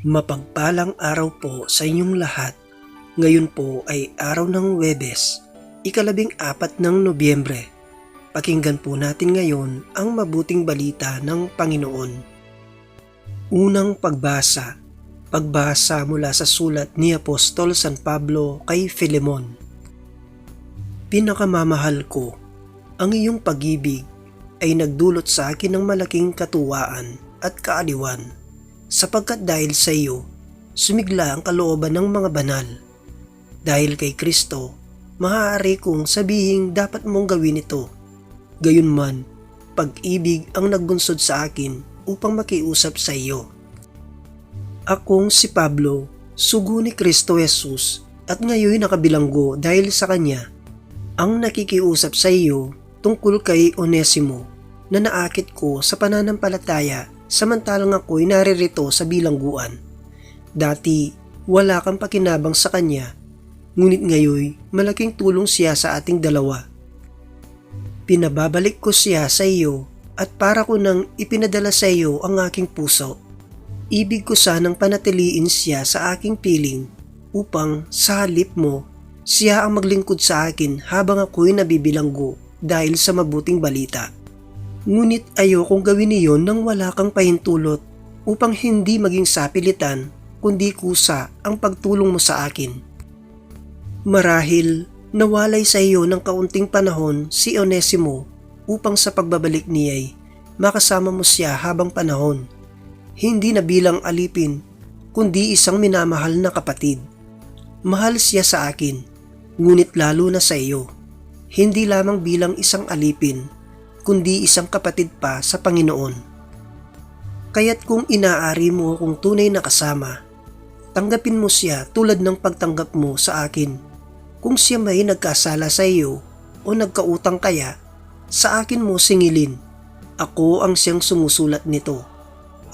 Mapagpalang araw po sa inyong lahat. Ngayon po ay araw ng Webes, ikalabing apat ng Nobyembre. Pakinggan po natin ngayon ang mabuting balita ng Panginoon. Unang pagbasa. Pagbasa mula sa sulat ni Apostol San Pablo kay Filemon. Pinakamamahal ko, ang iyong pag-ibig ay nagdulot sa akin ng malaking katuwaan at kaaliwan sapagkat dahil sa iyo, sumigla ang kalooban ng mga banal. Dahil kay Kristo, maaari kong sabihing dapat mong gawin ito. Gayunman, pag-ibig ang nagbunsod sa akin upang makiusap sa iyo. Akong si Pablo, sugo ni Kristo Jesus at ngayon nakabilanggo dahil sa Kanya. Ang nakikiusap sa iyo tungkol kay Onesimo na naakit ko sa pananampalataya samantalang ako'y naririto sa bilangguan. Dati, wala kang pakinabang sa kanya, ngunit ngayon malaking tulong siya sa ating dalawa. Pinababalik ko siya sa iyo at para ko nang ipinadala sa iyo ang aking puso. Ibig ko sanang panatiliin siya sa aking piling upang sa halip mo, siya ang maglingkod sa akin habang ako'y nabibilanggo dahil sa mabuting balita. Ngunit ayokong gawin iyon nang wala kang pahintulot upang hindi maging sapilitan kundi kusa ang pagtulong mo sa akin. Marahil nawalay sa iyo ng kaunting panahon si Onesimo upang sa pagbabalik niya'y makasama mo siya habang panahon. Hindi na bilang alipin kundi isang minamahal na kapatid. Mahal siya sa akin, ngunit lalo na sa iyo. Hindi lamang bilang isang alipin, kundi isang kapatid pa sa Panginoon. Kaya't kung inaari mo akong tunay na kasama, tanggapin mo siya tulad ng pagtanggap mo sa akin. Kung siya may nagkasala sa iyo o nagkautang kaya, sa akin mo singilin. Ako ang siyang sumusulat nito.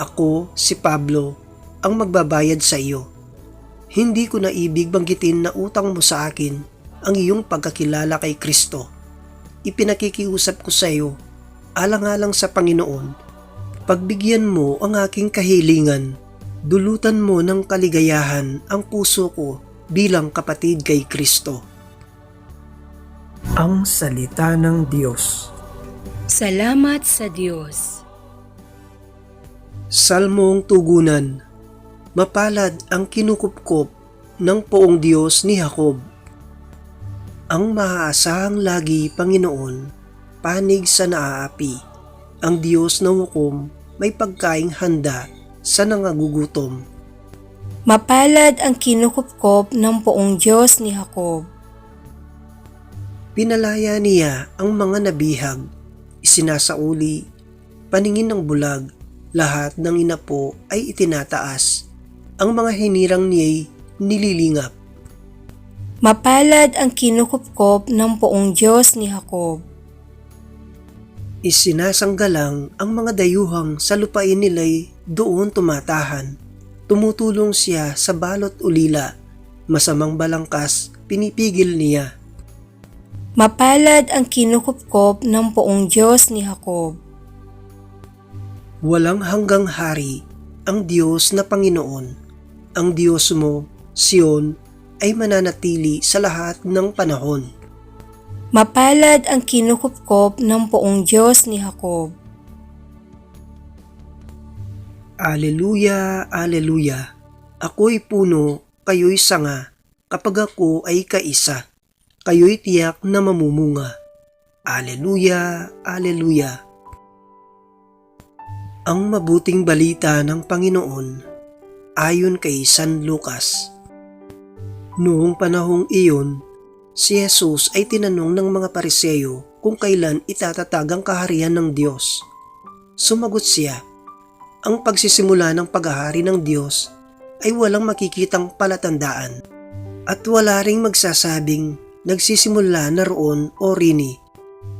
Ako, si Pablo, ang magbabayad sa iyo. Hindi ko na ibig banggitin na utang mo sa akin ang iyong pagkakilala kay Kristo ipinakikiusap ko sa iyo, alang-alang sa Panginoon, pagbigyan mo ang aking kahilingan, dulutan mo ng kaligayahan ang puso ko bilang kapatid kay Kristo. Ang Salita ng Diyos Salamat sa Diyos. Salmong Tugunan Mapalad ang kinukupkop ng poong Diyos ni Jacob ang maaasahang lagi, Panginoon, panig sa naaapi. Ang Diyos na hukom may pagkaing handa sa nangagugutom. Mapalad ang kinukupkop ng poong Diyos ni Jacob. Pinalaya niya ang mga nabihag, isinasauli, paningin ng bulag, lahat ng inapo ay itinataas. Ang mga hinirang niya'y nililingap. Mapalad ang kinukupkop ng poong Diyos ni Jacob. Isinasanggalang ang mga dayuhang sa lupain nila'y doon tumatahan. Tumutulong siya sa balot ulila. Masamang balangkas, pinipigil niya. Mapalad ang kinukupkop ng poong Diyos ni Jacob. Walang hanggang hari ang Diyos na Panginoon. Ang Diyos mo, Sion, ay mananatili sa lahat ng panahon. Mapalad ang kinukupkop ng poong Diyos ni Jacob. Aleluya, Aleluya. Ako'y puno, kayo'y sanga, kapag ako ay kaisa. Kayo'y tiyak na mamumunga. Aleluya, Aleluya. Ang mabuting balita ng Panginoon ayon kay San Lucas. Noong panahong iyon, si Jesus ay tinanong ng mga pariseyo kung kailan itatatag ang kaharian ng Diyos. Sumagot siya, ang pagsisimula ng paghahari ng Diyos ay walang makikitang palatandaan at wala ring magsasabing nagsisimula na roon o rini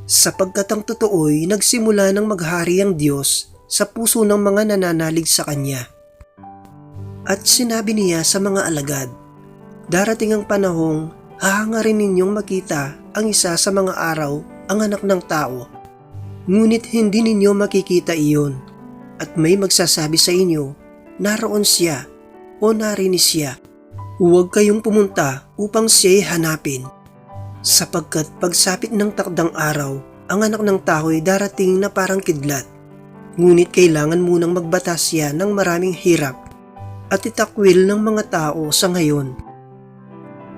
sapagkat ang totoo'y nagsimula ng maghari ang Diyos sa puso ng mga nananalig sa Kanya. At sinabi niya sa mga alagad, Darating ang panahong hahangarin ninyong makita ang isa sa mga araw ang anak ng tao. Ngunit hindi ninyo makikita iyon at may magsasabi sa inyo, naroon siya o narinis siya. Huwag kayong pumunta upang siya'y hanapin. Sapagkat pagsapit ng takdang araw, ang anak ng tao ay darating na parang kidlat. Ngunit kailangan munang magbatas siya ng maraming hirap at itakwil ng mga tao sa ngayon.